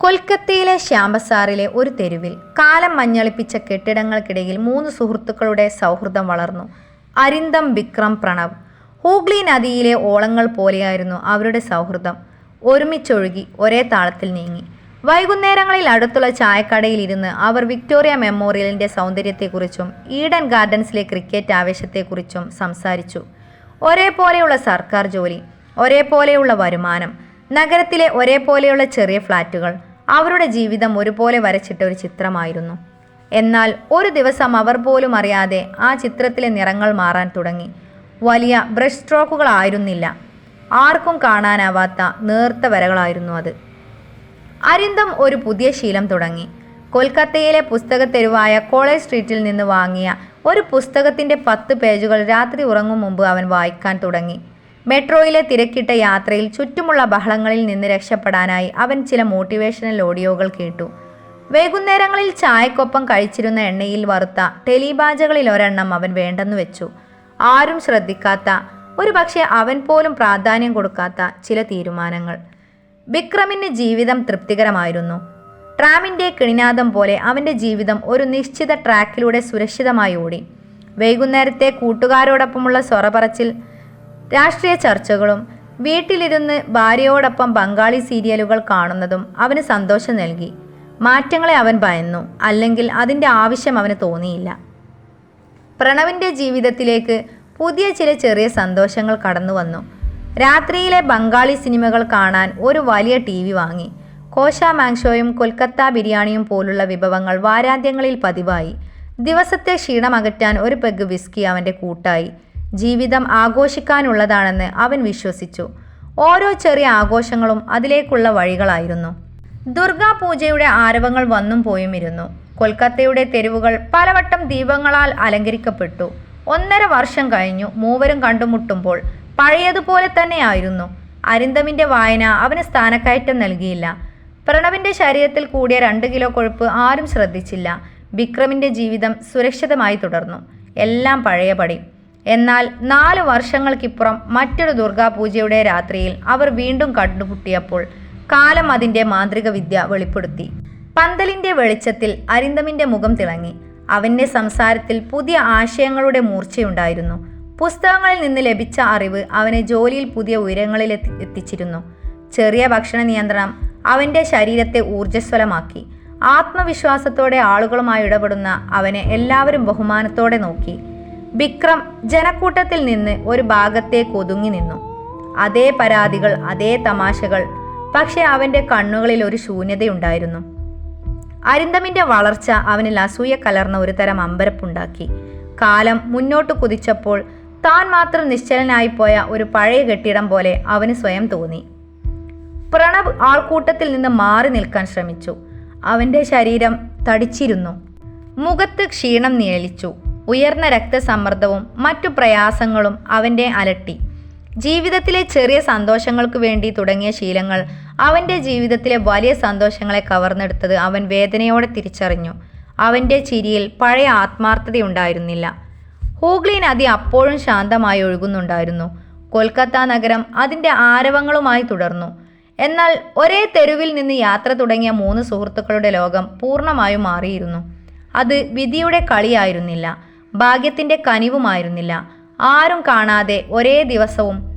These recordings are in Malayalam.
കൊൽക്കത്തയിലെ ശ്യാമസാറിലെ ഒരു തെരുവിൽ കാലം മഞ്ഞളിപ്പിച്ച കെട്ടിടങ്ങൾക്കിടയിൽ മൂന്ന് സുഹൃത്തുക്കളുടെ സൗഹൃദം വളർന്നു. അരിന്തം വിക്രം പ്രണവ്. ഹൂഗ്ലി നദിയിലെ ഓളങ്ങൾ പോലെയായിരുന്നു അവരുടെ സൗഹൃദം. ഒരുമിച്ചൊഴുകി ഒരേ താളത്തിൽ നീങ്ങി. വൈകുന്നേരങ്ങളിൽ അടുത്തുള്ള ചായക്കടയിൽ ഇരുന്ന് അവർ വിക്ടോറിയ മെമ്മോറിയലിന്റെ സൗന്ദര്യത്തെക്കുറിച്ചും ഈഡൻ ഗാർഡൻസിലെ ക്രിക്കറ്റ് ആവേശത്തെക്കുറിച്ചും സംസാരിച്ചു. ഒരേപോലെയുള്ള സർക്കാർ ജോലി ഒരേപോലെയുള്ള വരുമാനം നഗരത്തിലെ ഒരേപോലെയുള്ള ചെറിയ ഫ്ലാറ്റുകൾ അവരുടെ ജീവിതം ഒരുപോലെ വരച്ചിട്ട ഒരു ചിത്രമായിരുന്നു. എന്നാൽ ഒരു ദിവസം അവർ പോലും അറിയാതെ ആ ചിത്രത്തിലെ നിറങ്ങൾ മാറാൻ തുടങ്ങി. വലിയ ബ്രഷ് സ്ട്രോക്കുകളായിരുന്നില്ല ആർക്കും കാണാനാവാത്ത നേർത്ത വരകളായിരുന്നു അത്. അരിന്തം ഒരു പുതിയ ശീലം തുടങ്ങി. കൊൽക്കത്തയിലെ പുസ്തകത്തെരുവായ കോളേജ് സ്ട്രീറ്റിൽ നിന്ന് വാങ്ങിയ ഒരു പുസ്തകത്തിന്റെ പത്ത് പേജുകൾ രാത്രി ഉറങ്ങും മുമ്പ് അവൻ വായിക്കാൻ തുടങ്ങി. മെട്രോയിലെ തിരക്കിട്ട യാത്രയിൽ ചുറ്റുമുള്ള ബഹളങ്ങളിൽ നിന്ന് രക്ഷപ്പെടാനായി അവൻ ചില മോട്ടിവേഷണൽ ഓഡിയോകൾ കേട്ടു. വൈകുന്നേരങ്ങളിൽ ചായക്കൊപ്പം കഴിച്ചിരുന്ന എണ്ണയിൽ വറുത്ത ടെലിബാജകളിൽ ഒരെണ്ണം അവൻ വേണ്ടെന്ന് വെച്ചു. ആരും ശ്രദ്ധിക്കാത്ത ഒരു പക്ഷേ അവൻ പോലും പ്രാധാന്യം കൊടുക്കാത്ത ചില തീരുമാനങ്ങൾ. വിക്രമിന് ജീവിതം തൃപ്തികരമായിരുന്നു. ട്രാമിന്റെ കിണിനാദം പോലെ അവന്റെ ജീവിതം ഒരു നിശ്ചിത ട്രാക്കിലൂടെ സുരക്ഷിതമായി ഓടി. വൈകുന്നേരത്തെ കൂട്ടുകാരോടൊപ്പമുള്ള സ്വറപറച്ചിൽ രാഷ്ട്രീയ ചർച്ചകളും വീട്ടിലിരുന്ന് ഭാര്യയോടൊപ്പം ബംഗാളി സീരിയലുകൾ കാണുന്നതും അവന് സന്തോഷം നൽകി. മാറ്റങ്ങളെ അവൻ ഭയന്നു അല്ലെങ്കിൽ അതിന്റെ ആവശ്യം അവന് തോന്നിയില്ല. പ്രണവിന്റെ ജീവിതത്തിലേക്ക് പുതിയ ചില ചെറിയ സന്തോഷങ്ങൾ കടന്നു വന്നു രാത്രിയിലെ ബംഗാളി സിനിമകൾ കാണാൻ ഒരു വലിയ ടി വി വാങ്ങി. കോശ മാങ്ഷോയും കൊൽക്കത്ത ബിരിയാണിയും പോലുള്ള വിഭവങ്ങൾ വാരാന്ത്യങ്ങളിൽ പതിവായി. ദിവസത്തെ ക്ഷീണം അകറ്റാൻ ഒരു പെഗ് വിസ്കി അവന്റെ കൂട്ടായി. ജീവിതം ആഘോഷിക്കാനുള്ളതാണെന്ന് അവൻ വിശ്വസിച്ചു. ഓരോ ചെറിയ ആഘോഷങ്ങളും അതിലേക്കുള്ള വഴികളായിരുന്നു. ദുർഗാ പൂജയുടെ ആരവങ്ങൾ വന്നും പോയും ഇരുന്നു കൊൽക്കത്തയുടെ തെരുവുകൾ പലവട്ടം ദീപങ്ങളാൽ അലങ്കരിക്കപ്പെട്ടു. ഒന്നര വർഷം കഴിഞ്ഞു മൂവരും കണ്ടുമുട്ടുമ്പോൾ പഴയതുപോലെ തന്നെയായിരുന്നു. അരിന്തമിന്റെ വായന അവന് സ്ഥാനക്കയറ്റം നൽകിയില്ല. പ്രണവിന്റെ ശരീരത്തിൽ കൂടിയ രണ്ട് കിലോ കൊഴുപ്പ് ആരും ശ്രദ്ധിച്ചില്ല. വിക്രമിന്റെ ജീവിതം സുരക്ഷിതമായി തുടർന്നു. എല്ലാം പഴയപടി. എന്നാൽ നാല് വർഷങ്ങൾക്കിപ്പുറം മറ്റൊരു ദുർഗാപൂജയുടെ രാത്രിയിൽ അവർ വീണ്ടും കണ്ടുമുട്ടിയപ്പോൾ കാലം അതിന്റെ മാന്ത്രിക വിദ്യ വെളിപ്പെടുത്തി. പന്തലിന്റെ വെളിച്ചത്തിൽ അരിന്തമിന്റെ മുഖം തിളങ്ങി. അവന്റെ സംസാരത്തിൽ പുതിയ ആശയങ്ങളുടെ മൂർച്ചയുണ്ടായിരുന്നു. പുസ്തകങ്ങളിൽ നിന്ന് ലഭിച്ച അറിവ് അവനെ ജോലിയിൽ പുതിയ ഉയരങ്ങളിൽ എത്തി എത്തിച്ചിരുന്നു. ചെറിയ ഭക്ഷണ നിയന്ത്രണം അവന്റെ ശരീരത്തെ ഊർജസ്വലമാക്കി. ആത്മവിശ്വാസത്തോടെ ആളുകളുമായി ഇടപെടുന്ന അവനെ എല്ലാവരും ബഹുമാനത്തോടെ നോക്കി. വിക്രം ജനക്കൂട്ടത്തിൽ നിന്ന് ഒരു ഭാഗത്തേക്ക് ഒതുങ്ങി നിന്നു. അതേ പരാതികൾ അതേ തമാശകൾ പക്ഷെ അവന്റെ കണ്ണുകളിൽ ഒരു ശൂന്യതയുണ്ടായിരുന്നു. അരിന്തമിന്റെ വളർച്ച അവനിൽ അസൂയ കലർന്ന ഒരു തരം അമ്പരപ്പുണ്ടാക്കി. കാലം മുന്നോട്ട് കുതിച്ചപ്പോൾ താൻ മാത്രം നിശ്ചലനായി പോയ ഒരു പഴയ കെട്ടിടം പോലെ അവന് സ്വയം തോന്നി. പ്രണവ് ആൾക്കൂട്ടത്തിൽ നിന്ന് മാറി നിൽക്കാൻ ശ്രമിച്ചു. അവന്റെ ശരീരം തടിച്ചിരുന്നു. മുഖത്ത് ക്ഷീണം നിഴലിച്ചു. ഉയർന്ന രക്തസമ്മർദ്ദവും മറ്റു പ്രയാസങ്ങളും അവന്റെ അലട്ടി. ജീവിതത്തിലെ ചെറിയ സന്തോഷങ്ങൾക്ക് വേണ്ടി തുടങ്ങിയ ശീലങ്ങൾ അവന്റെ ജീവിതത്തിലെ വലിയ സന്തോഷങ്ങളെ കവർന്നെടുത്തത് അവൻ വേദനയോടെ തിരിച്ചറിഞ്ഞു. അവന്റെ ചിരിയിൽ പഴയ ആത്മാർത്ഥതയുണ്ടായിരുന്നില്ല. ഹൂഗ്ലി നദി അപ്പോഴും ശാന്തമായി ഒഴുകുന്നുണ്ടായിരുന്നു. കൊൽക്കത്ത നഗരം അതിന്റെ ആരവങ്ങളുമായി തുടർന്നു. എന്നാൽ ഒരേ തെരുവിൽ നിന്ന് യാത്ര തുടങ്ങിയ മൂന്ന് സുഹൃത്തുക്കളുടെ ലോകം പൂർണമായും മാറിയിരുന്നു. അത് വിധിയുടെ കളിയായിരുന്നില്ല. ഭാഗ്യത്തിന്റെ കനിവുമായിരുന്നില്ല. ആരും കാണാതെ ഒരേ ദിവസവും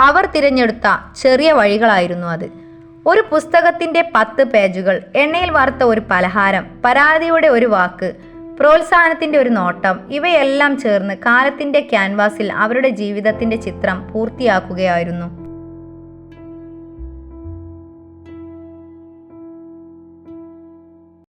അവർ തിരഞ്ഞെടുത്ത ചെറിയ വഴികളായിരുന്നു അത്. ഒരു പുസ്തകത്തിന്റെ പത്ത് പേജുകൾ എണ്ണയിൽ വാർത്ത ഒരു പലഹാരം പരാതിയുടെ ഒരു വാക്ക് പ്രോത്സാഹനത്തിന്റെ ഒരു നോട്ടം ഇവയെല്ലാം ചേർന്ന് കാലത്തിന്റെ ക്യാൻവാസിൽ അവരുടെ ജീവിതത്തിന്റെ ചിത്രം പൂർത്തിയാക്കുകയായിരുന്നു.